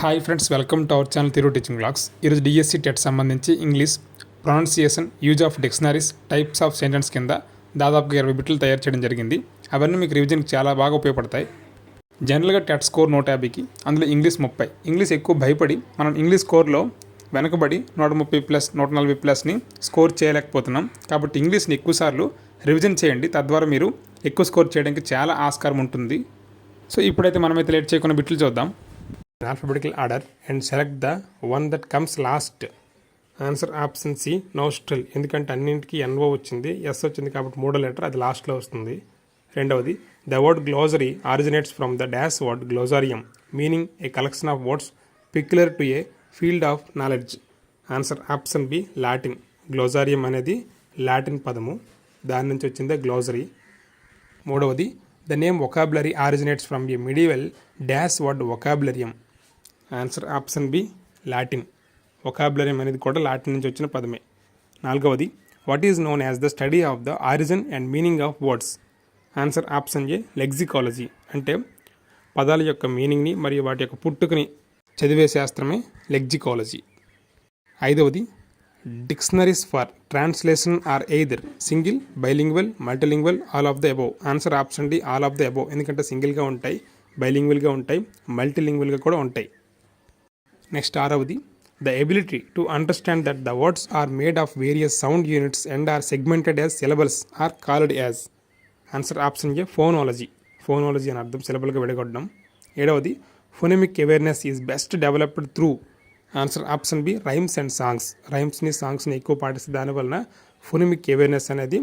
Hi friends welcome to our channel తిరుగు teaching blogs ఈరోజు DSC TET సంబంధించి English pronunciation use of dictionaries types of sentence కింద దాదాపుగా ఇరవై బిట్లు తయారు చేయడం జరిగింది. అవన్నీ మీకు రివిజన్కి చాలా బాగా ఉపయోగపడతాయి. జనరల్గా టెట్ స్కోర్ నూట యాభైకి అందులో ఇంగ్లీష్ ముప్పై. ఇంగ్లీష్ ఎక్కువ భయపడి మనం ఇంగ్లీష్ స్కోర్లో వెనకబడి నూట ముప్పై ప్లస్ నూట నలభై ప్లస్ని స్కోర్ చేయలేకపోతున్నాం. కాబట్టి ఇంగ్లీష్ని ఎక్కువసార్లు రివిజన్ చేయండి. తద్వారా మీరు ఎక్కువ స్కోర్ చేయడానికి చాలా ఆస్కారం ఉంటుంది. సో ఇప్పుడైతే మనమైతే లేట్ చేయకుండా బిట్లు చూద్దాం. Alphabetical order and select the one that comes last. Answer option C nostril ఎందుకంటే అన్నింటికి ఎన్ఓ వచ్చింది ఎస్ వచ్చింది కాబట్టి మూడో లెటర్ అది లాస్ట్లో వస్తుంది. రెండవది the word glossary originates from the dash word glossarium meaning a collection of words peculiar to a field of knowledge answer option B Latin glossarium అనేది లాటిన్ పదము. దాని నుంచి వచ్చిందే గ్లోజరీ మూడవది the name vocabulary originates from a medieval dash word vocabularium answer option B Latin. Vocabulary అనేది కూడా Latin నుంచి వచ్చిన పదమే. నాలుగవది what is known as the study of the origin and meaning of words answer option A lexicology. అంటే పదాల యొక్క మీనింగ్ని మరియు వాటి యొక్క పుట్టుకని చదివే శాస్త్రమే లెగ్జికాలజీ. ఐదవది dictionaries for translation are either single bilingual multilingual all of the above answer option D all of the above ఎందుకంటే సింగిల్గా ఉంటాయి బైలింగ్వల్గా ఉంటాయి మల్టీలింగ్వల్గా కూడా ఉంటాయి. నెక్స్ట్ ఆరవది. The ability to understand that the words are made of various sound units and are segmented as syllables are called as answer option A phonology phonology అని అర్థం సిలబల్గా విడగొట్టడం. ఏడవది phonemic awareness is best developed through answer option B rhymes and songs రైమ్స్ని సాంగ్స్ని ఎక్కువ పాటిస్తే దానివలన ఫోనమిక్ awareness అనేది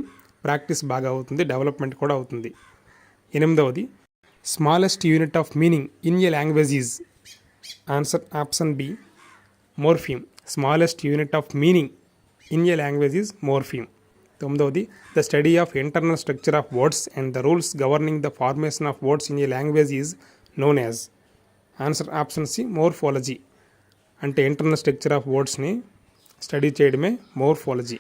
ప్రాక్టీస్ బాగా అవుతుంది డెవలప్మెంట్ కూడా అవుతుంది. ఎనిమిదవది smallest unit of meaning in a language is answer option B morpheme smallest unit of meaning in a language is morpheme తొమ్మిదవది the study of internal structure of words and the rules governing the formation of words in a language is known as. Answer option C morphology. అంటే internal structure of వర్డ్స్ని study చేయడమే morphology.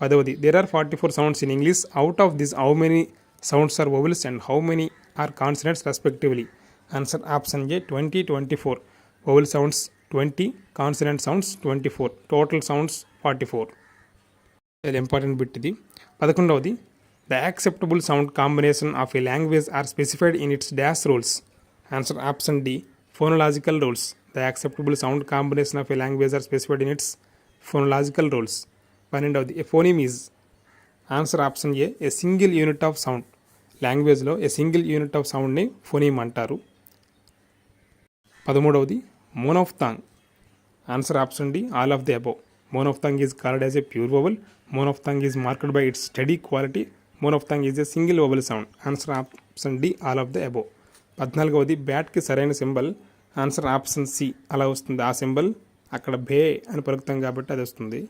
పదవది there are forty four sounds in English out of this how many sounds are vowels and how many are consonants respectively answer option A twenty twenty four vowel sounds twenty consonant sounds twenty four total sounds forty four అది important bit ఇది. పదకొండవది the acceptable sound combination of a language are specified in its dash rules answer option D phonological rules the acceptable sound combination of a language are specified in its phonological rules పన్నెండవది a phoneme is answer option a a single unit of sound లాంగ్వేజ్లో a single unit of సౌండ్ని phoneme అంటారు. పదమూడవది monophthong answer option D all of the above monophthong is called as a pure vowel monophthong is marked by its study quality monophthong is a single vowel sound answer option D all of the above పద్నాలుగవది బ్యాట్కి సరైన symbol. Answer option C అలా వస్తుంది. ఆ symbol అక్కడ బే అని పలుకుతాం కాబట్టి అది వస్తుంది.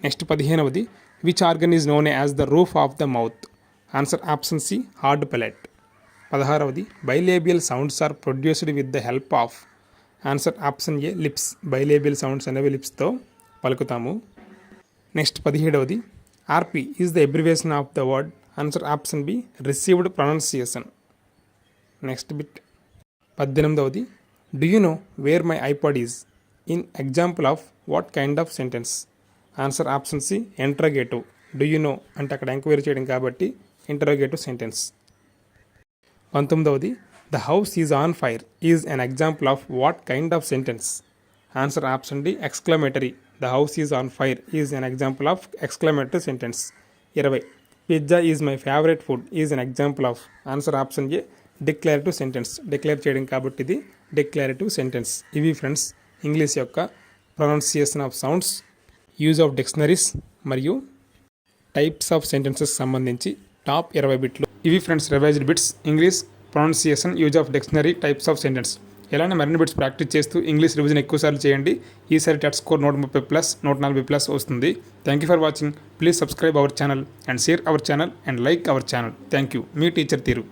Next పదిహేనవది which organ is known as the roof of the mouth answer option C hard palate పదహారవది bilabial sounds are produced with the help of answer option A lips. Bilabial sounds అనేవి లిప్స్తో పలుకుతాము. Next పదిహేడవది. RP is the abbreviation of the word. Answer option B received pronunciation. Next bit. పద్దెనిమిదవది. Do you know where my iPod is? In example of what kind of sentence. Answer option C interrogative do you know అంటే అక్కడ enquiry చేయడం కాబట్టి interrogative sentence. పంతొమ్మిదవది. The house is on fire is an example of what kind of sentence answer option D exclamatory the house is on fire is an example of exclamatory sentence ఇరవై. Pizza is my favourite food is an example of answer option A declarative sentence declare చేయడం కాబట్టి ఇది declarative sentence ఇవి friends English యొక్క pronunciation of sounds use of dictionaries మరియు types of sentences సంబంధించి top ఇరవై బిట్లు ఇవి friends revised bits English pronunciation use of dictionary types of sentence ఎలానే మరిన్ని బిట్స్ ప్రాక్టీస్ చేస్తూ ఇంగ్లీష్ రివిజన్ ఎక్కువసార్లు చేయండి. ఈసారి టెట్ స్కోర్ నూట ముప్పై ప్లస్ నూట నలభై ప్లస్ వస్తుంది. Thank you for watching please subscribe our channel and share our channel and like our channel thank you me teacher తీరు